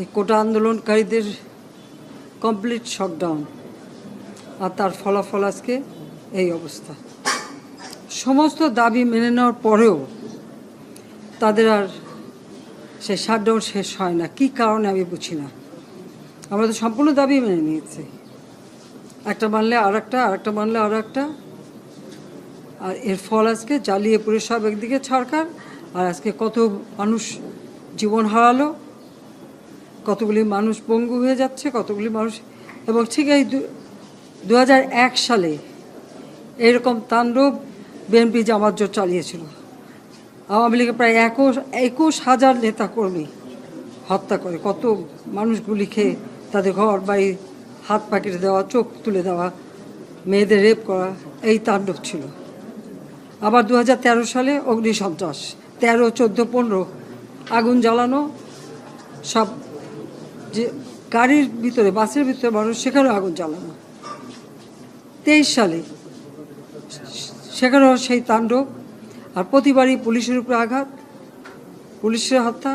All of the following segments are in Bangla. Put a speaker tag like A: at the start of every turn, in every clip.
A: এই কোটা আন্দোলনকারীদের কমপ্লিট শটডাউন আর তার ফলাফল আজকে এই অবস্থা। সমস্ত দাবি মেনে নেওয়ার পরেও তাদের আর সেই শাটডাউন শেষ হয় না। কী কারণে আমি বুঝি না। আমরা তো সম্পূর্ণ দাবি মেনে নিয়েছি। একটা মানলে আর একটা আর একটা মানলে আর একটা আর এর ফল আজকে জ্বালিয়ে পুরে সব একদিকে সরকার, আর আজকে কত মানুষ জীবন হারালো কতগুলি মানুষ পঙ্গু হয়ে যাচ্ছে, কতগুলি মানুষ, এবং ঠিক এই দু সালে এরকম তাণ্ডব বিএনপি জামাত জোট চালিয়েছিল। আওয়ামী লীগের প্রায় একুশ একুশ হাজার নেতা কর্মী হত্যা করে, কত মানুষগুলি খেয়ে তাদের ঘর, বাড়ি, হাত পাকিয়ে দেওয়া, চোখ তুলে দেওয়া, মেয়েদের রেপ করা, এই তাণ্ডব ছিল। আবার দু হাজার তেরো সালে অগ্নিসন্ত্রাস, তেরো, চোদ্দ, পনেরো, আগুন জ্বালানো, সব যে গাড়ির ভিতরে, বাসের ভিতরে মানুষ সেখানেও আগুন জ্বালানো তেইশ সালে সেখানেও সেই তাণ্ডব, আর প্রতিবারই পুলিশের উপরে আঘাত, পুলিশের হত্যা,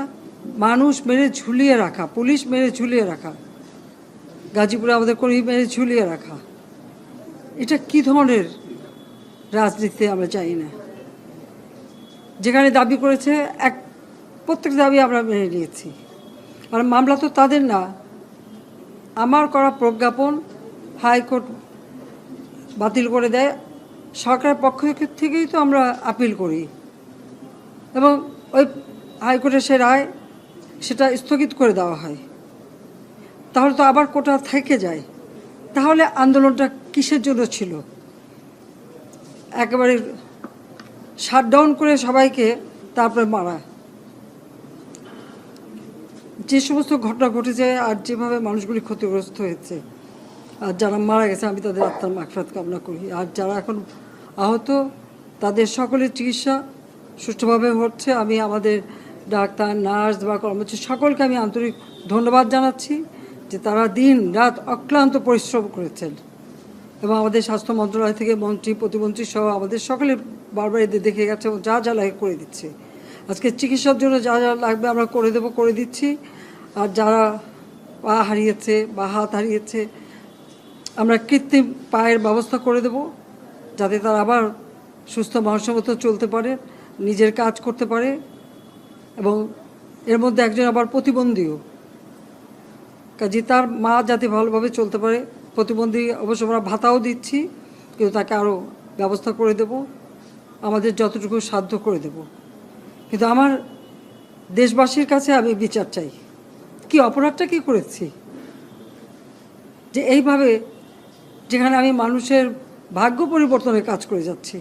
A: মানুষ মেরে ঝুলিয়ে রাখা, পুলিশ মেরে ঝুলিয়ে রাখা, গাজীপুরে আমাদের কর্মী মেরে ঝুলিয়ে রাখা। এটা কি ধরনের রাজনীতি আমরা চাই না। যেখানে দাবি করেছে, এক, প্রত্যেক দাবি আমরা মেনে নিয়েছি। আর মামলা তো তাদের না। আমার করা প্রজ্ঞাপন হাইকোর্ট বাতিল করে দেয়। সরকারের পক্ষ থেকেই তো আমরা আপিল করি। এবং ওই হাইকোর্টের সে রায় সেটা স্থগিত করে দেওয়া হয়। তাহলে তো আবার কোটা থেকে যায়। তাহলে আন্দোলনটা কিসের জন্য ছিল? একেবারে শাটডাউন করে সবাইকে তারপরে মারা। যে সমস্ত ঘটনা ঘটেছে আর যেভাবে মানুষগুলি ক্ষতিগ্রস্ত হয়েছে, আর যারা মারা গেছে, আমি তাদের আত্মার মাকফাত কামনা করি। আর যারা এখন আহত, তাদের সকলের চিকিৎসা সুষ্ঠুভাবে হচ্ছে। আমি আমাদের ডাক্তার, নার্স বা কর্মচারী সকলকে আমি আন্তরিক ধন্যবাদ জানাচ্ছি যে তারা দিন রাত অক্লান্ত পরিশ্রম করেছেন। এবং আমাদের স্বাস্থ্য মন্ত্রণালয় থেকে মন্ত্রী, প্রতিমন্ত্রী সহ আমাদের সকলে বারবার এদের দেখে গেছে এবং যা যা লাগে করে দিচ্ছে। আজকে চিকিৎসার জন্য যা যা লাগবে আমরা করে দেবো, করে দিচ্ছি। আর যারা পা হারিয়েছে বা হাত হারিয়েছে, আমরা কৃত্রিম পায়ের ব্যবস্থা করে দেব, যাতে তারা আবার সুস্থ মানুষের চলতে পারে, নিজের কাজ করতে পারে। এবং এর মধ্যে একজন আবার প্রতিবন্ধীও। কাজে তার মা যাতে ভালোভাবে চলতে পারে, প্রতিবন্ধী অবশ্য আমরা ভাতাও দিচ্ছি, কিন্তু তাকে আরও ব্যবস্থা করে দেব। আমাদের যতটুকু সাধ্য করে দেব। কিন্তু আমার দেশবাসীর কাছে আমি বিচার চাই। কি অপরাধটা কি করেছি? যে এইভাবে যেখানে আমি মানুষের ভাগ্য পরিবর্তনের কাজ করে যাচ্ছি,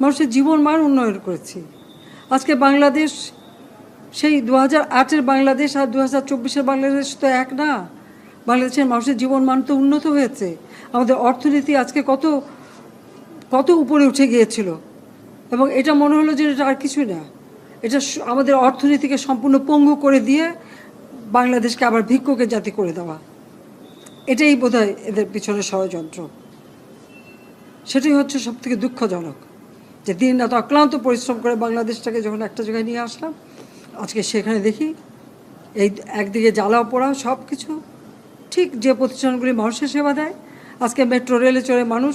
A: মানুষের জীবন মান উন্নয়ন করেছি। আজকে বাংলাদেশ, সেই দু হাজার আটের বাংলাদেশ আর দু হাজার চব্বিশের বাংলাদেশ তো এক না। বাংলাদেশের মানুষের জীবন মান তো উন্নত হয়েছে। আমাদের অর্থনীতি আজকে কত কত উপরে উঠে গিয়েছিল। এবং এটা মনে হলো যে এটা আর কিছুই না। এটা আমাদের অর্থনীতিকে সম্পূর্ণ পঙ্গু করে দিয়ে বাংলাদেশকে আবার ভিক্ষুকের জাতি করে দেওয়া। এটাই বোধহয় এদের পিছনে ষড়যন্ত্র। সেটাই হচ্ছে সব থেকে দুঃখজনক যে দিন রাত অক্লান্ত পরিশ্রম করে বাংলাদেশটাকে যখন একটা জায়গায় নিয়ে আসলাম, আজকে সেখানে দেখি এই একদিকে জ্বালাও পোড়াও সব কিছু ঠিক যে প্রতিষ্ঠানগুলি মানুষের সেবা দেয়, আজকে মেট্রো, রেলে চড়ে মানুষ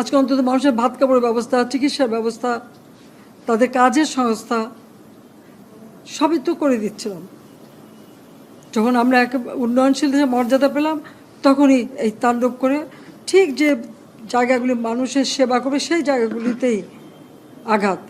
A: আজকে অন্তত মানুষের ভাত কাপড়ের ব্যবস্থা, চিকিৎসার ব্যবস্থা, তাদের কাজের সংস্থা, সবই তো করে দিচ্ছিলাম। যখন আমরা এক উন্নয়নশীল দেশে মর্যাদা পেলাম, তখনই এই তাণ্ডব করে ঠিক যে জায়গাগুলি মানুষের সেবা করবে, সেই জায়গাগুলিতেই আঘাত।